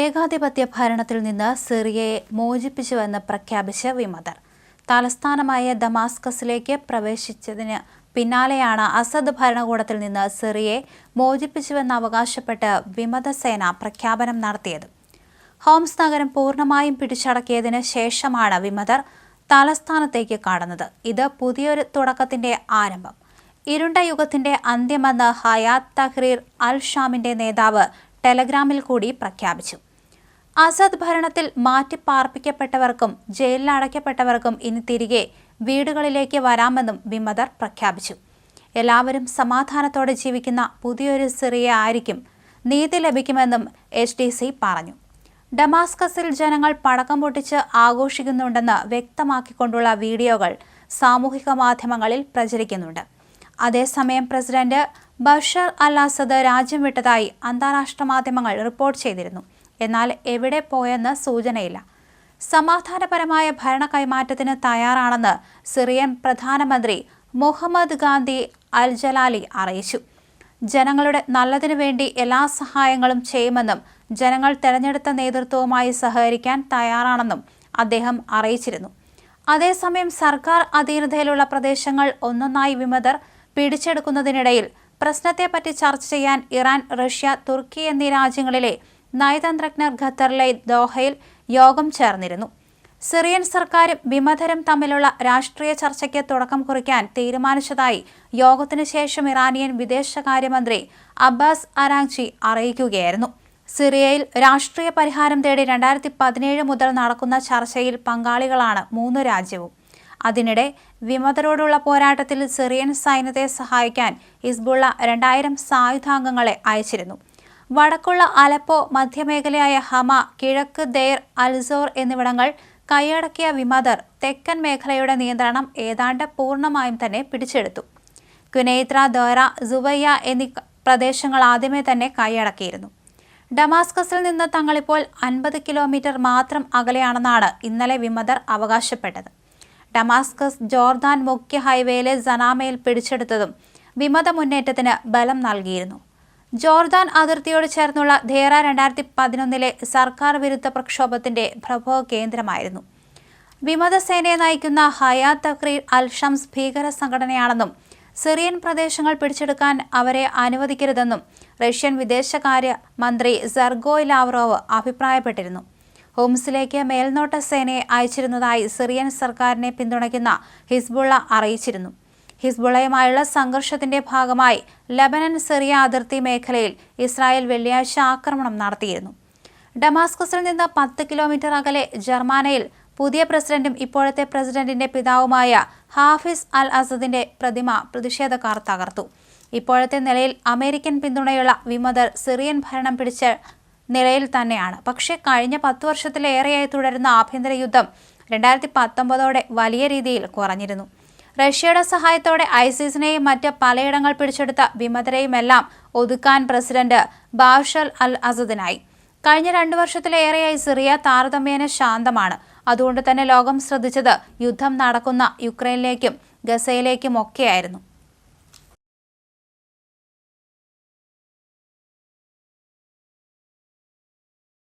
ഏകാധിപത്യ ഭരണത്തിൽ നിന്ന് സിറിയയെ മോചിപ്പിച്ചുവെന്ന് പ്രഖ്യാപിച്ച വിമതർ. തലസ്ഥാനമായ ദമാസ്കസിലേക്ക് പ്രവേശിച്ചതിന് പിന്നാലെയാണ് അസദ് ഭരണകൂടത്തിൽ നിന്ന് സിറിയയെ മോചിപ്പിച്ചുവെന്ന് അവകാശപ്പെട്ട് വിമതസേന പ്രഖ്യാപനം നടത്തിയത്. ഹോംസ് നഗരം പൂർണമായും പിടിച്ചടക്കിയതിന് ശേഷമാണ് വിമതർ തലസ്ഥാനത്തേക്ക് കടന്നത്. ഇത് പുതിയൊരു തുടക്കത്തിന്റെ ആരംഭം. ഇരുണ്ട യുഗത്തിന്റെ അന്ത്യമെന്ന് ഹയാത്ത് തഹ്രീർ അൽ ഷാമിന്റെ നേതാവ് ടെലഗ്രാമിൽ കൂടി പ്രഖ്യാപിച്ചു. അസദ് ഭരണത്തിൽ മാറ്റിപ്പാർപ്പിക്കപ്പെട്ടവർക്കും ജയിലിലടയ്ക്കപ്പെട്ടവർക്കും ഇനി തിരികെ വീടുകളിലേക്ക് വരാമെന്നും വിമതർ പ്രഖ്യാപിച്ചു. എല്ലാവരും സമാധാനത്തോടെ ജീവിക്കുന്ന പുതിയൊരു സിറിയ ആയിരിക്കും നീതി ലഭിക്കുമെന്നും എച്ച് ഡി സി പറഞ്ഞു. ഡമാസ്കസിൽ ജനങ്ങൾ പടക്കം പൊട്ടിച്ച് ആഘോഷിക്കുന്നുണ്ടെന്ന് വ്യക്തമാക്കിക്കൊണ്ടുള്ള വീഡിയോകൾ സാമൂഹിക മാധ്യമങ്ങളിൽ പ്രചരിക്കുന്നുണ്ട്. അതേസമയം പ്രസിഡന്റ് ബഷർ അൽ അസദ് രാജ്യം വിട്ടതായി അന്താരാഷ്ട്ര മാധ്യമങ്ങൾ റിപ്പോർട്ട് ചെയ്തിരുന്നു. എന്നാൽ എവിടെ പോയെന്ന് സൂചനയില്ല. സമാധാനപരമായ ഭരണ കൈമാറ്റത്തിന് തയ്യാറാണെന്ന് സിറിയൻ പ്രധാനമന്ത്രി മുഹമ്മദ് ഗാന്ധി അൽ ജലാലി അറിയിച്ചു. ജനങ്ങളുടെ നല്ലതിനു വേണ്ടി എല്ലാ സഹായങ്ങളും ചെയ്യുമെന്നും ജനങ്ങൾ തെരഞ്ഞെടുത്ത നേതൃത്വവുമായി സഹകരിക്കാൻ തയ്യാറാണെന്നും അദ്ദേഹം അറിയിച്ചിരുന്നു. അതേസമയം സർക്കാർ അധീനതയിലുള്ള പ്രദേശങ്ങൾ ഒന്നൊന്നായി വിമതർ പിടിച്ചെടുക്കുന്നതിനിടയിൽ പ്രശ്നത്തെപ്പറ്റി ചർച്ച ചെയ്യാൻ ഇറാൻ റഷ്യ തുർക്കി എന്നീ രാജ്യങ്ങളിലെ നയതന്ത്രജ്ഞർ ഖത്തറിലെ ദോഹയിൽ യോഗം ചേർന്നിരുന്നു. സിറിയൻ സർക്കാരും വിമതരും തമ്മിലുള്ള രാഷ്ട്രീയ ചർച്ചയ്ക്ക് തുടക്കം കുറിക്കാൻ തീരുമാനിച്ചതായി യോഗത്തിനു ശേഷം ഇറാനിയൻ വിദേശകാര്യമന്ത്രി അബ്ബാസ് അരാങ്ചി അറിയിക്കുകയായിരുന്നു. സിറിയയിൽ രാഷ്ട്രീയ പരിഹാരം തേടി രണ്ടായിരത്തി പതിനേഴ് മുതൽ നടക്കുന്ന ചർച്ചയിൽ പങ്കാളികളാണ് മൂന്ന് രാജ്യവും. അതിനിടെ വിമതരോടുള്ള പോരാട്ടത്തിൽ സിറിയൻ സൈന്യത്തെ സഹായിക്കാൻ ഇസ്ബുള്ള രണ്ടായിരം സായുധാംഗങ്ങളെ അയച്ചിരുന്നു. വടക്കുള്ള അലപ്പോ മധ്യമേഖലയായ ഹമ കിഴക്ക് ദെയർ അൽസോർ എന്നിവിടങ്ങൾ കൈയടക്കിയ വിമതർ തെക്കൻ മേഖലയുടെ നിയന്ത്രണം ഏതാണ്ട് പൂർണമായും തന്നെ പിടിച്ചെടുത്തു. കുനൈത്ര ദോര സുവയ്യ എന്നീ പ്രദേശങ്ങൾ ആദ്യമേ തന്നെ കൈയടക്കിയിരുന്നു. ഡമാസ്കസിൽ നിന്ന് തങ്ങളിപ്പോൾ അൻപത് കിലോമീറ്റർ മാത്രം അകലെയാണെന്നാണ് ഇന്നലെ വിമതർ അവകാശപ്പെട്ടത്. ഡമാസ്കസ് ജോർദാൻ മുഖ്യ ഹൈവേയിലെ സനാമയിൽ പിടിച്ചെടുത്തതും വിമത മുന്നേറ്റത്തിന് ബലം നൽകിയിരുന്നു. ജോർദാൻ അതിർത്തിയോട് ചേർന്നുള്ള ധേറ രണ്ടായിരത്തി പതിനൊന്നിലെ സർക്കാർ വിരുദ്ധ പ്രക്ഷോഭത്തിന്റെ പ്രഭവ കേന്ദ്രമായിരുന്നു. വിമതസേനയെ നയിക്കുന്ന ഹയാ തക്രീർ അൽഷംസ് ഭീകര സംഘടനയാണെന്നും സിറിയൻ പ്രദേശങ്ങൾ പിടിച്ചെടുക്കാൻ അവരെ അനുവദിക്കരുതെന്നും റഷ്യൻ വിദേശകാര്യ മന്ത്രി സർഗോയ് ലാവ്റോവ് അഭിപ്രായപ്പെട്ടിരുന്നു. ഹോംസിലേക്ക് മേൽനോട്ട സേനയെ അയച്ചിരുന്നതായി സിറിയൻ സർക്കാരിനെ പിന്തുണയ്ക്കുന്ന ഹിസ്ബുള്ള അറിയിച്ചിരുന്നു. ഹിസ്ബുള്ളയുമായുള്ള സംഘർഷത്തിന്റെ ഭാഗമായി ലബനൻ സിറിയ അതിർത്തി മേഖലയിൽ ഇസ്രായേൽ വെള്ളിയാഴ്ച ആക്രമണം നടത്തിയിരുന്നു. ഡമാസ്കസിൽ നിന്ന് പത്ത് കിലോമീറ്റർ അകലെ ജർമാനയിൽ പുതിയ പ്രസിഡന്റും ഇപ്പോഴത്തെ പ്രസിഡന്റിന്റെ പിതാവുമായ ഹാഫിസ് അൽ അസദിന്റെ പ്രതിമ പ്രതിഷേധക്കാർ തകർത്തു. ഇപ്പോഴത്തെ നിലയിൽ അമേരിക്കൻ പിന്തുണയുള്ള വിമതർ സിറിയൻ ഭരണം പിടിച്ച നിലയിൽ തന്നെയാണ്. പക്ഷേ കഴിഞ്ഞ പത്തു വർഷത്തിലേറെയായി തുടരുന്ന ആഭ്യന്തര യുദ്ധം രണ്ടായിരത്തി പത്തൊമ്പതോടെ വലിയ രീതിയിൽ കുറഞ്ഞിരുന്നു. റഷ്യയുടെ സഹായത്തോടെ ഐസിസിനെയും മറ്റ് പലയിടങ്ങൾ പിടിച്ചെടുത്ത വിമതരെയുമെല്ലാം ഒതുക്കാൻ പ്രസിഡന്റ് ബാഷൽ അൽ അസദിനായി. കഴിഞ്ഞ രണ്ടു വർഷത്തിലേറെയായി സിറിയ താരതമ്യേന ശാന്തമാണ്. അതുകൊണ്ട് തന്നെ ലോകം ശ്രദ്ധിച്ചത് യുദ്ധം നടക്കുന്ന യുക്രൈനിലേക്കും ഗസയിലേക്കും ഒക്കെയായിരുന്നു.